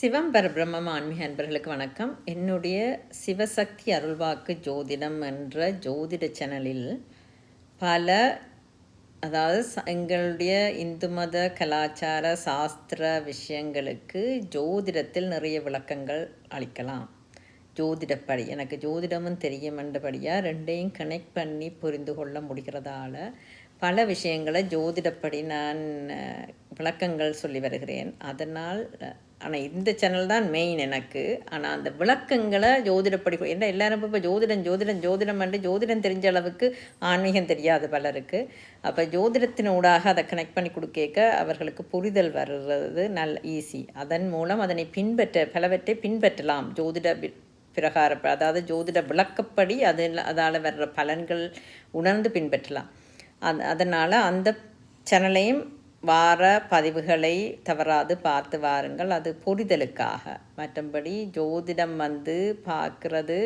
சிவம் பரபிரம்மம் ஆன்மீக அன்பர்களுக்கு வணக்கம். என்னுடைய சிவசக்தி அருள்வாக்கு ஜோதிடம் என்ற ஜோதிட சேனலில் பல அதாவது எங்களுடைய இந்து மத கலாச்சார சாஸ்திர விஷயங்களுக்கு ஜோதிடத்தில் நிறைய விளக்கங்கள் அளிக்கலாம். ஜோதிடப்படி எனக்கு ஜோதிடமும் தெரியும் என்றபடியாக ரெண்டையும் கனெக்ட் பண்ணி புரிந்து கொள்ள முடிகிறதால பல விஷயங்களை ஜோதிடப்படி நான் விளக்கங்கள் சொல்லி வருகிறேன். அதனால் ஆனால் இந்த சேனல் தான் மெயின் எனக்கு. ஆனால் அந்த விளக்கங்களை ஜோதிடப்படி கொ- என்ன எல்லாரும் இப்போ ஜோதிடம் ஜோதிடம் ஜோதிடம் என்று ஜோதிடம் தெரிஞ்ச அளவுக்கு ஆன்மீகம் தெரியாது பலருக்கு. அப்போ ஜோதிடத்தின் ஊடாக அதை கனெக்ட் பண்ணி கொடுக்க அவர்களுக்கு புரிதல் வர்றது நல்ல ஈஸி அதன் மூலம் அதனை பின்பற்ற பலவற்றை பின்பற்றலாம். ஜோதிட பிரகார அதாவது ஜோதிட விளக்கப்படி அதில் அதால் வர்ற பலன்கள் உணர்ந்து பின்பற்றலாம். அதனால் அந்த சேனலையும் வார பதிவுகளை தவறாது பார்த்து வாருங்கள். அது புரிதலுக்காக. மற்றபடி ஜோதிடம் வந்து பார்க்குறது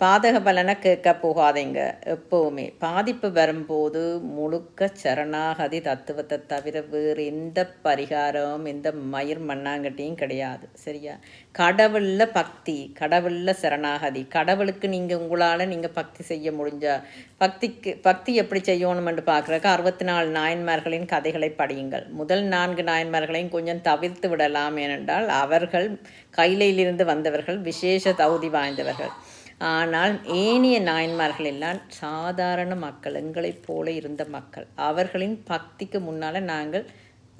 பாதக பலனை கேட்க போகாதீங்க எப்போவுமே. பாதிப்பு வரும்போது முழுக்க சரணாகதி தத்துவத்தை தவிர வேறு எந்த பரிகாரம் எந்த மயிர் மண்ணாங்கட்டியும் கிடையாது. சரியா? கடவுளில் பக்தி கடவுளில் சரணாகதி. கடவுளுக்கு நீங்கள் உங்களால் நீங்கள் பக்தி செய்ய முடிஞ்சா பக்திக்கு பக்தி எப்படி செய்யணுமென்று பார்க்குறக்கு அறுபத்தி நாலு நாயன்மார்களின் கதைகளை படியுங்கள். முதல் நான்கு நாயன்மார்களையும் கொஞ்சம் தவிர்த்து விடலாம் ஏனென்றால் அவர்கள் கையிலிருந்து வந்தவர்கள் விசேஷ தகுதி வாய்ந்தவர்கள். ஆனால் ஏனைய நாயன்மார்கள் எல்லாம் சாதாரண மக்கள் எங்களைப் போல இருந்த மக்கள். அவர்களின் பக்திக்கு முன்னால் நாங்கள்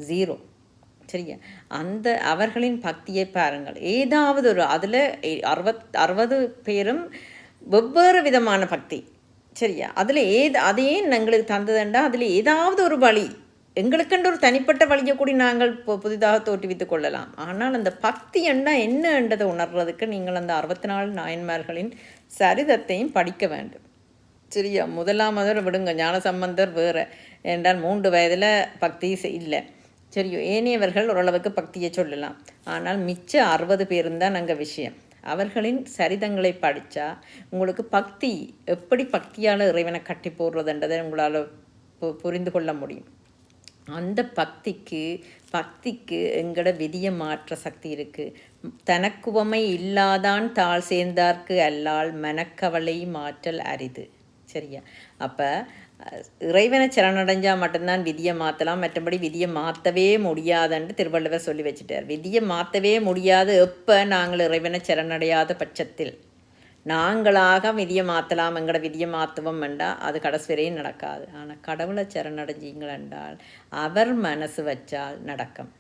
ஜீரோ சரியா? அந்த அவர்களின் பக்தியை பாருங்கள். ஏதாவது ஒரு அதில் அறுபத் அறுபது பேரும் வெவ்வேறு விதமான பக்தி. சரியா? அதில் ஏது அதையே எங்களுக்கு தந்ததுண்டா? அதில் ஏதாவது ஒரு வழி. எங்களுக்கென்று ஒரு தனிப்பட்ட வழியை கூடி நாங்கள் இப்போ புதிதாக தோற்றுவித்துக் கொள்ளலாம். ஆனால் அந்த பக்தி என்ன என்ன என்றதை உணர்றதுக்கு நீங்கள் அந்த அறுபத்தி நாலு நாயன்மார்களின் சரிதத்தையும் படிக்க வேண்டும். சரியா முதலாமதர் விடுங்க ஞானசம்பந்தர் வேறு என்றால் மூன்று வயதில் பக்தி இல்லை. சரியோ ஏனையவர்கள் ஓரளவுக்கு பக்தியை சொல்லலாம். ஆனால் மிச்ச அறுபது பேரும் தான் அங்கே விஷயம். அவர்களின் சரிதங்களை படித்தா உங்களுக்கு பக்தி எப்படி பக்தியால் இறைவனை கட்டி போடுறதுன்றதை உங்களால் பு- புரிந்து கொள்ள முடியும். அந்த பக்திக்கு பக்திக்கு எங்கட விதியை மாற்ற சக்தி இருக்குது தனக்குவமை இல்லாதான் தாழ் சேர்ந்தார்க்கு அல்லால் மனக்கவலை மாற்றல் அரிது. சரியா? அப்போ இறைவனை சரணடைஞ்சால் மட்டும்தான் விதியை மாற்றலாம் மற்றபடி விதியை மாற்றவே முடியாதுன்னு திருவள்ளுவர் சொல்லி வச்சுட்டார். விதியை மாற்றவே முடியாது எப்போ நாங்கள் இறைவனை சரணடையாத பட்சத்தில்? நாங்களாக விதியை மாற்றலாம் எங்களோட விதியை மாற்றுவோம் என்றால் அது கடைசி வரையும் நடக்காது. ஆனால் கடவுளை சரணடைஞ்சீங்கள் என்றால் அவர் மனசு வச்சால் நடக்கும்.